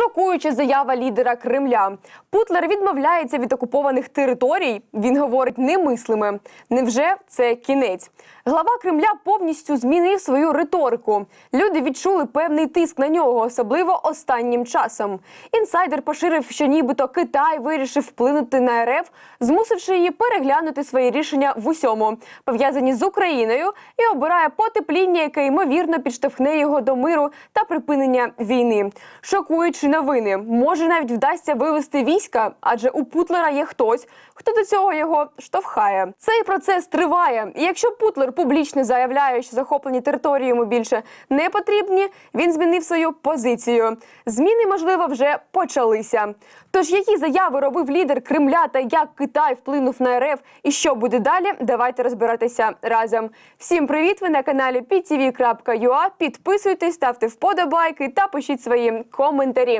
Шокуюча заява лідера Кремля. Путлер відмовляється від окупованих територій. Він говорить немислиме. Невже це кінець? Глава Кремля повністю змінив свою риторику. Люди відчули певний тиск на нього, особливо останнім часом. Інсайдер поширив, що нібито Китай вирішив вплинути на РФ, змусивши її переглянути свої рішення в усьому, пов'язані з Україною, і обирає потепління, яке ймовірно підштовхне його до миру та припинення війни. Шокуючі новини. Може навіть вдасться вивести війська, адже у Путлера є хтось, хто до цього його штовхає. Цей процес триває. І якщо Путлер публічно заявляє, що захоплені території йому більше не потрібні, він змінив свою позицію. Зміни, можливо, вже почалися. Тож, які заяви робив лідер Кремля та як Китай вплинув на РФ і що буде далі, давайте розбиратися разом. Всім привіт! Ви на каналі ptv.ua. Підписуйтесь, ставте вподобайки та пишіть свої коментарі.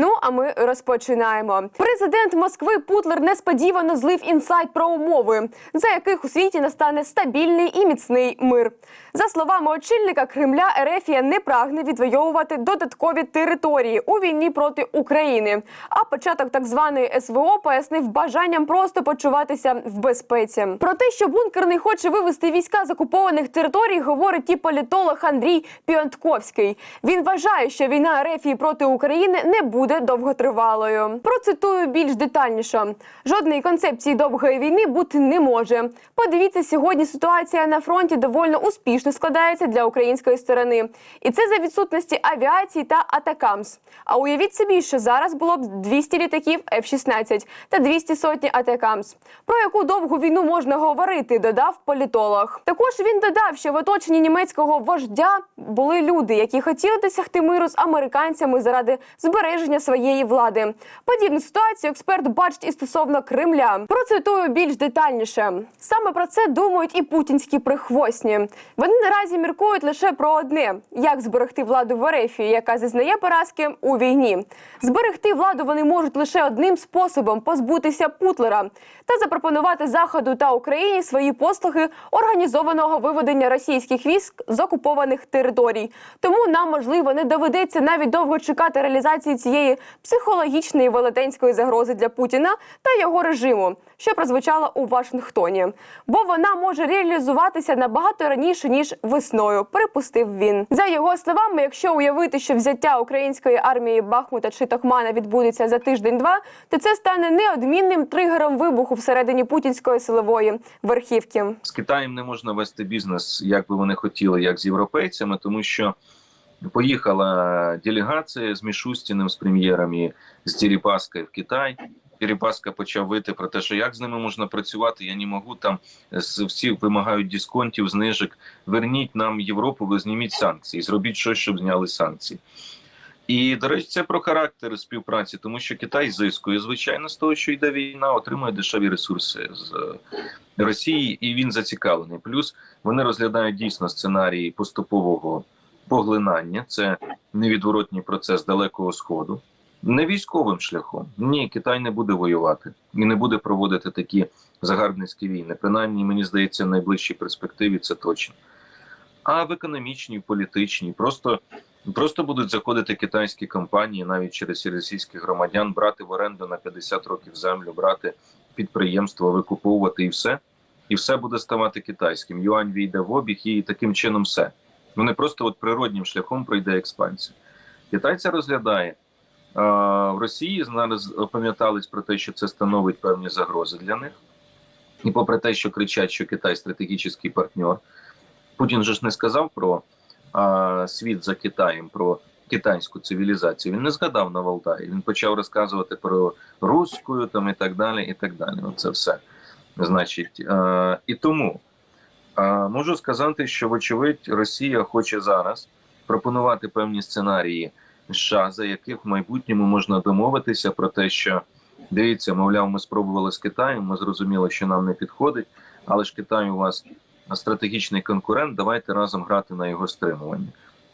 Ну а ми розпочинаємо. Президент Москви Путлер несподівано злив інсайт про умови, за яких у світі настане стабільний і міцний мир. За словами очільника Кремля, Ерефія не прагне відвоювати додаткові території у війні проти України. А початок так званої СВО пояснив бажанням просто почуватися в безпеці. Про те, що бункер не хоче вивести війська з окупованих територій, говорить і політолог Андрій Піонтковський. Він вважає, що війна Ерефії проти України не буде довготривалою. Процитую більш детальніше: жодної концепції довгої війни бути не може. Подивіться, сьогодні ситуація на фронті доволі успішно складається для української сторони, і це за відсутності авіації та атакамс. А уявіть собі, що зараз було б 200 літаків F-16 та 200 сотні атакамс. Про яку довгу війну можна говорити, додав політолог. Також він додав, що в оточенні німецького вождя були люди, які хотіли досягти миру з американцями заради збереження своєї влади. Подібну ситуацію експерт бачить і стосовно Кремля. Процитую більш детальніше. Саме про це думають і путінські прихвостні. Вони наразі міркують лише про одне: як зберегти владу в Ерефії, яка зазнає поразки у війні. Зберегти владу вони можуть лише одним способом позбутися Путлера та запропонувати Заходу та Україні свої послуги організованого виведення російських військ з окупованих територій. Тому нам можливо не доведеться навіть довго чекати реалізації цієї психологічної велетенської загрози для Путіна та його режиму, що прозвучала у Вашингтоні, бо вона може реалізуватися набагато раніше ніж весною. Припустив він за його словами. Якщо уявити, що взяття української армії Бахмута чи Токмана відбудеться за тиждень-два, то це стане неодмінним тригером вибуху всередині путінської силової верхівки. з Китаєм не можна вести бізнес, як би вони хотіли, як з європейцями, тому що поїхала делегація з Мішустіним, з прем'єром і з Діріпаскою в Китай. Діріпаска почав вити про те, що як з ними можна працювати. Я не можу там всі вимагають дисконтів, знижок. Верніть нам Європу, ви зніміть санкції, зробіть щось, щоб зняли санкції. І до речі, це про характер співпраці, тому що Китай зискує звичайно з того, що йде війна, отримує дешеві ресурси з е, Росії, і він зацікавлений. Плюс вони розглядають дійсно сценарії поступового поглинання. Це невідворотній процес далекого сходу, не військовим шляхом. Ні, Китай не буде воювати і не буде проводити такі загарбницькі війни. Принаймні, мені здається, в найближчій перспективі це точно. А в економічній, політичній, просто Просто будуть заходити китайські компанії навіть через російських громадян, брати в оренду на 50 років землю, брати підприємства, викуповувати і все. І все буде ставати китайським. Юань війде в обіг, і таким чином все. Вони просто от природнім шляхом пройде експансія. Китай це розглядає. А, в Росії зараз опам'ятались про те, що це становить певні загрози для них. І попри те, що кричать, що Китай стратегічний партнер, Путін же ж не сказав про а, світ за Китаєм, про китайську цивілізацію. Він не згадав на Валдаї. Він почав розказувати про руську там і так далі. І так далі. Оце все. Значить, е, і тому можу сказати, що, вочевидь, Росія хоче зараз пропонувати певні сценарії США, за яких в майбутньому можна домовитися про те, що дивіться, мовляв, ми спробували з Китаєм, ми зрозуміли, що нам не підходить, але ж Китай у вас стратегічний конкурент. Давайте разом грати на його стримування.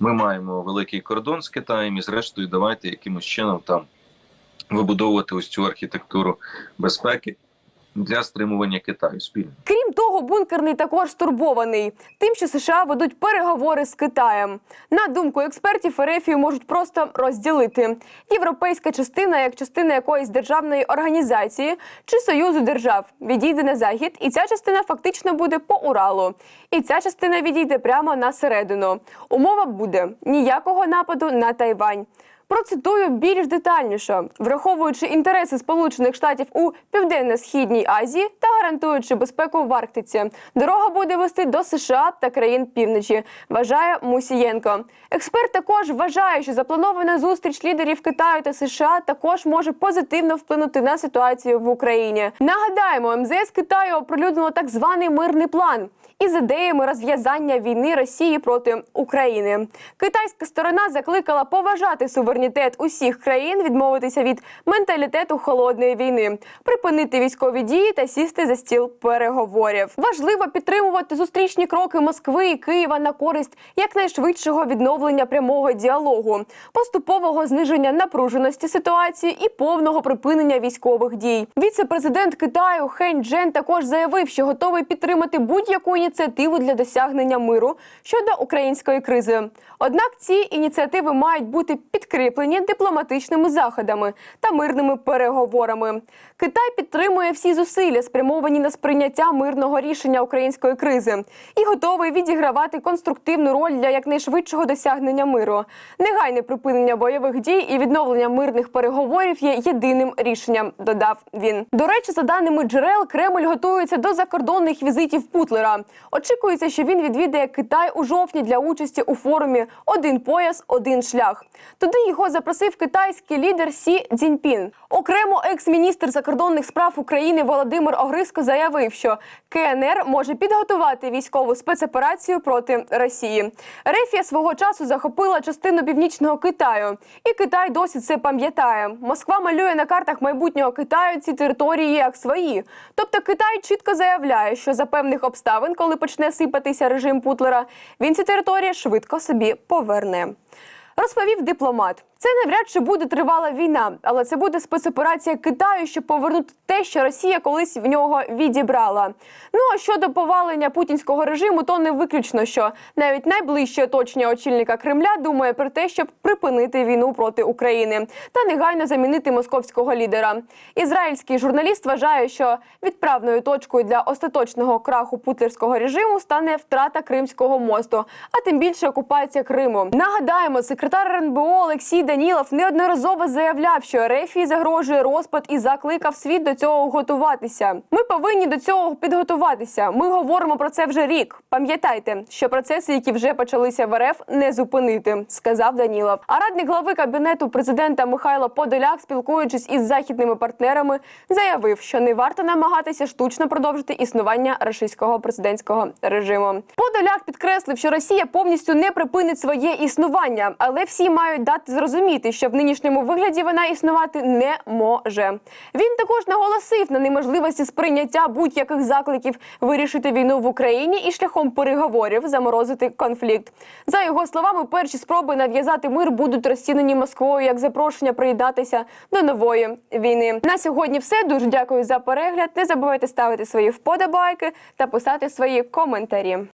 Ми маємо великий кордон з Китаєм, і зрештою, давайте якимось чином там вибудовувати ось цю архітектуру безпеки для стримування Китаю спільно. Крім того, бункерний також стурбований тим, що США ведуть переговори з Китаєм. На думку експертів, Ерефію можуть просто розділити європейська частина, як частина якоїсь державної організації чи союзу держав, відійде на захід, і ця частина фактично буде по Уралу. І ця частина відійде прямо на середину. Умова буде ніякого нападу на Тайвань. Процитую більш детальніше, враховуючи інтереси Сполучених Штатів у південно-східній Азії та гарантуючи безпеку в Арктиці. Дорога буде вести до США та країн півночі. Вважає Мусієнко. Експерт також вважає, що запланована зустріч лідерів Китаю та США також може позитивно вплинути на ситуацію в Україні. Нагадаємо, МЗС Китаю оприлюднило так званий мирний план із ідеями розв'язання війни Росії проти України. Китайська сторона закликала поважати суверенітет усіх країн, відмовитися від менталітету холодної війни, припинити військові дії та сісти за стіл переговорів. Важливо підтримувати зустрічні кроки Москви і Києва на користь якнайшвидшого відновлення прямого діалогу, поступового зниження напруженості ситуації і повного припинення військових дій. Віце-президент Китаю Хень Джен також заявив, що готовий підтримати будь-яку ініціативу для досягнення миру щодо української кризи. Однак ці ініціативи мають бути підкріплені дипломатичними заходами та мирними переговорами. Китай підтримує всі зусилля, спрямовані на сприйняття мирного рішення української кризи, і готовий відігравати конструктивну роль для якнайшвидшого досягнення миру. Негайне припинення бойових дій і відновлення мирних переговорів є єдиним рішенням. Додав він. До речі, за даними джерел, Кремль готується до закордонних візитів Путлера. Очікується, що він відвідає Китай у жовтні для участі у форумі Один пояс, один шлях. Туди його запросив китайський лідер Сі Цзіньпін. Окремо екс-міністр закордонних справ України Володимир Огриско заявив, що КНР може підготувати військову спецоперацію проти Росії. Рефія свого часу захопила частину північного Китаю, і Китай досі це пам'ятає. Москва малює на картах майбутнього Китаю ці території як свої. Тобто Китай чітко заявляє, що за певних обставин, коли почне сипатися режим Путлера, він ці території швидко собі поверне. Розповів дипломат. Це навряд чи буде тривала війна, але це буде спецоперація Китаю, щоб повернути те, що Росія колись в нього відібрала. Ну а щодо повалення путінського режиму, то не виключно, що навіть найближче оточення очільника Кремля думає про те, щоб припинити війну проти України та негайно замінити московського лідера. Ізраїльський журналіст вважає, що відправною точкою для остаточного краху путлерського режиму стане втрата Кримського мосту, а тим більше окупація Криму. Нагадаємо, секретар РНБО Олексій Данілов неодноразово заявляв, що Рефії загрожує розпад і закликав світ до цього готуватися. Ми повинні до цього підготуватися. Ми говоримо про це вже рік. Пам'ятайте, що процеси, які вже почалися в РФ, не зупинити, сказав Данілов. А радник глави кабінету президента Михайло Подоляк, спілкуючись із західними партнерами, заявив, що не варто намагатися штучно продовжити існування російського президентського режиму. Подоляк підкреслив, що Росія повністю не припинить своє існування, але всі мають дати зрозуміти, що в нинішньому вигляді вона існувати не може. Він також наголосив на неможливості сприйняття будь-яких закликів вирішити війну в Україні і шляхом переговорів заморозити конфлікт. За його словами, перші спроби нав'язати мир будуть розцінені Москвою як запрошення приєднатися до нової війни. На сьогодні все. Дуже дякую за перегляд. Не забувайте ставити свої вподобайки та писати свої коментарі.